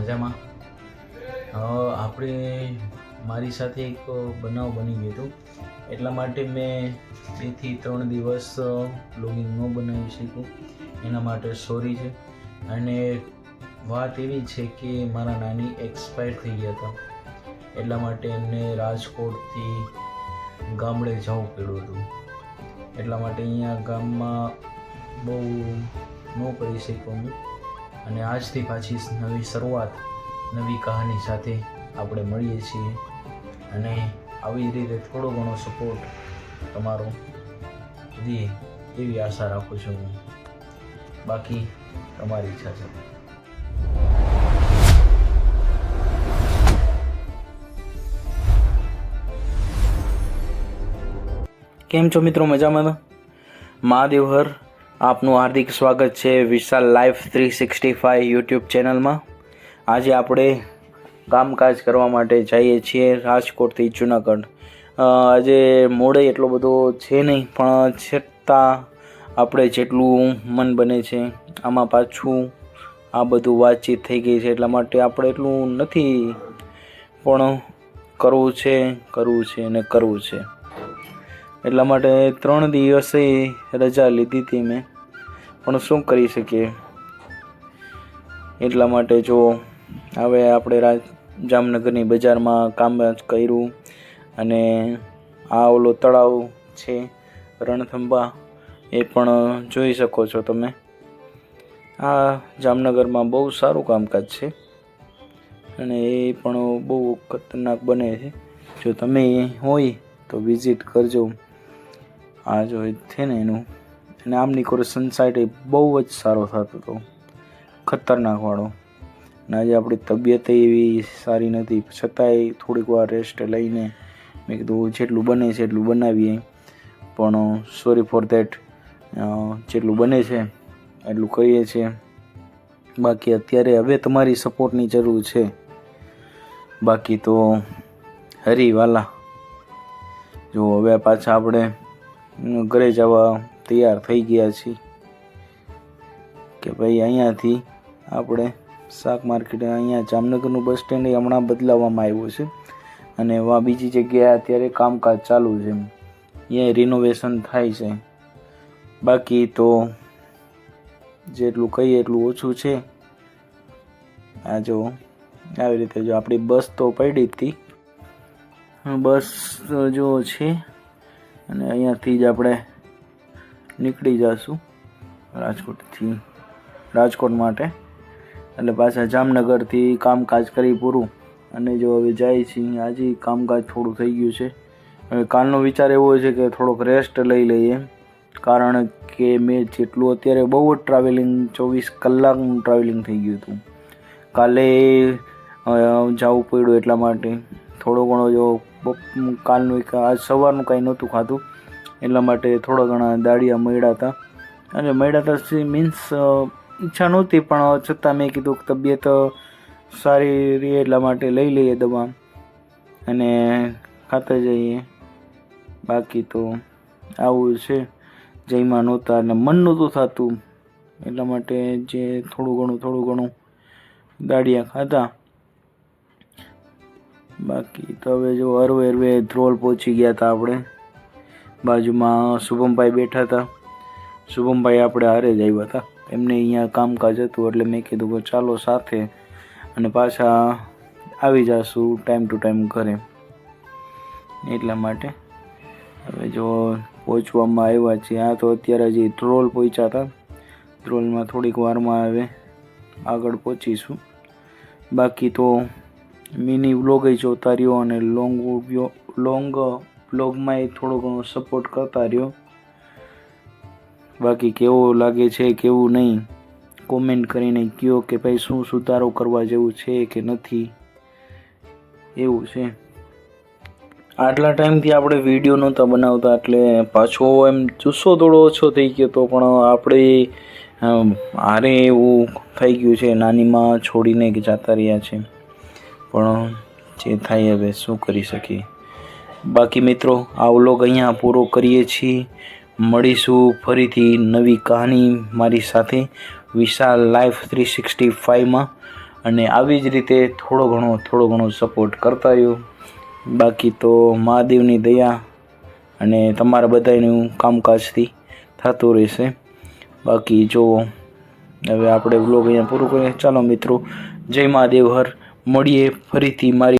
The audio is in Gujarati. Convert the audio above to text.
મજામાં? આપણે મારી સાથે એક બનાવ બની ગયો હતો. એટલા માટે મેં બેથી ત્રણ દિવસ બ્લોગિંગ ન બનાવી શક્યું એના માટે સોરી છે. અને વાત એવી છે કે મારા નાની એક્સપાયર થઈ ગયા હતા. એટલા માટે એમને રાજકોટથી ગામડે જવું પડ્યું હતું. એટલા માટે અહીંયા ગામમાં બહુ ન કરી શક્યો હું અને આજથી પાછી નવી શરૂઆત, નવી કહાની સાથે આપણે મળીએ છીએ. અને આવી રીતે થોડો ઘણો સપોર્ટ તમારો. દે એવી આશા રાખું છું હું. બાકી તમારી ઈચ્છા છે. કેમ છો મિત્રો? મજામાં મહાદેવ હર. આપનું હાર્દિક સ્વાગત છે Vishal life three sixty five YouTube ચેનલમાં. આજે આપણે કામકાજ કરવા માટે જઈએ છીએ રાજકોટથી જુનાગઢ. આજે મોડે એટલો બધો છે નહીં, પણ છતાં આપણે જેટલું મન બને છે, આમાં પાછું આ બધું વાતચીત થઈ ગઈ છે, એટલા માટે આપણે એટલું નથી પણ કરવું છે કરવું છે અને કરવું છે. એટલા માટે ત્રણ દિવસે રજા લીધી હતી મેં. પણ શું કરી શકીએ? એટલા માટે જો હવે આપણે રાજ, જામનગરની બજારમાં કામ કર્યું અને આ ઓલો તળાવ છે, રણથંભા, એ પણ જોઈ શકો છો તમે. આ જામનગરમાં બહુ સારું કામકાજ છે અને એ પણ બહુ ખતરનાક બને છે. જો તમે હોય તો વિઝિટ કરજો. આ જો છે ને એનું. અને આમની કોરે સનસાઇટ એ બહુ જ સારો થતો હતો ખતરનાકવાળો અને આજે આપણી તબિયત એવી સારી નથી. છતાંય થોડીક વાર રેસ્ટ લઈને મેં કીધું જેટલું બને છે એટલું બનાવીએ. પણ સોરી ફોર ધેટ જેટલું બને છે એટલું કરીએ છીએ. બાકી અત્યારે હવે તમારી સપોર્ટની જરૂર છે. બાકી તો હરીવાલા જો હવે પાછા આપણે ઘરે જવા તૈયાર થઈ ગયા છીએ કે ભાઈ અહીંયાથી આપણે શાક માર્કેટ અહીંયા જામનગરનું બસ સ્ટેન્ડ હમણાં બદલાવવામાં આવ્યું છે. અને વા બીજી જગ્યાએ અત્યારે કામકાજ ચાલુ છે અહીંયા રિનોવેશન થાય છે. બાકી તો જેટલું કહીએ એટલું ઓછું છે. આ જો, આવી રીતે જો આપણી બસ તો પડી હતી. બસ જો છે. અને અહીંયાથી જ આપણે નીકળી જશું રાજકોટથી, રાજકોટ માટે. એટલે પાછા જામનગરથી કામકાજ કરી પૂરું. અને જો હવે જાય છીએ, આજે કામકાજ થોડું થઈ ગયું છે. હવે કાલનો વિચાર એવો છે કે થોડોક રેસ્ટ લઈ લઈએ. કારણ કે મેં જેટલું અત્યારે બહુ જ ટ્રાવેલિંગ ચોવીસ કલાકનું ટ્રાવેલિંગ થઈ ગયું હતું. કાલે જવું પડ્યું એટલા માટે. થોડો ઘણો જો કાલનું આજ સવારનું કાંઈ નહોતું ખાધું. એટલા માટે થોડા ઘણા દાળિયા મળ્યા હતા. અને મળ્યા હતા મીન્સ ઈચ્છા નહોતી, પણ છતાં મેં કીધું કે તબિયત સારી રહે એટલા માટે લઈ લઈએ દવા. અને ખાતા જઈએ. બાકી તો આવું છે. જયમાં નહોતા અને મન નહોતું થતું. એટલા માટે જે થોડું ઘણું થોડું ઘણું દાળિયા ખાધા. બાકી તો હવે જો હરવે હરવે ધ્રોલ પહોંચી ગયા હતા આપણે. બાજુમાં શુભમભાઈ બેઠા હતા. શુભમભાઈ આપણે હારે જ આવ્યા હતા. એમને અહીંયા કામકાજ હતું એટલે મેં કીધું કે ચાલો સાથે અને પાછા આવી જશું ટાઈમ ટુ ટાઈમ ઘરે. એટલા માટે હવે જો પહોંચવામાં આવ્યા છીએ. આ તો અત્યારે હજી ધ્રોલ પહોંચ્યા હતા. ધ્રોલમાં થોડીક વારમાં હવે આગળ પહોંચીશું. બાકી તો મિની વ્લોગ જોતા રહ્યો અને લોંગ લોંગ વ્લોગમાં થોડો ઘણો સપોર્ટ કરતા રહ્યો. બાકી કેવો લાગે છે, કેવું નહીં કોમેન્ટ કરીને કહો કે ભાઈ શું સુધારો કરવા જેવું છે કે નથી. એવું છે. આટલા ટાઈમથી આપણે વીડિયો નહોતા બનાવતા એટલે પાછો એમ જુસ્સો થોડો ઓછો થઈ ગયો તો પણ આપણે હારે એવું થઈ ગયું છે, નાનીમાં છોડીને જતા રહ્યા છે. પણ જે થાય હવે શું કરી શકીએ? બાકી મિત્રો, આ વ્લોગ અહીંયા પૂરો કરીએ છીએ. મળીશું ફરીથી નવી કહાની મારી સાથે વિશાલ લાઈફ થ્રી સિક્સટી ફાઇવમાં અને આવી જ રીતે થોડો ઘણો થોડો ઘણો સપોર્ટ કરતા રહ્યો. બાકી તો મહાદેવની દયા અને તમારા બધાનું કામકાજથી થતું રહેશે. બાકી જો હવે આપણે વ્લોગ અહીંયા પૂરું કરીએ. ચાલો મિત્રો, જય મહાદેવ, હર. મળીએ ફરીથી મારી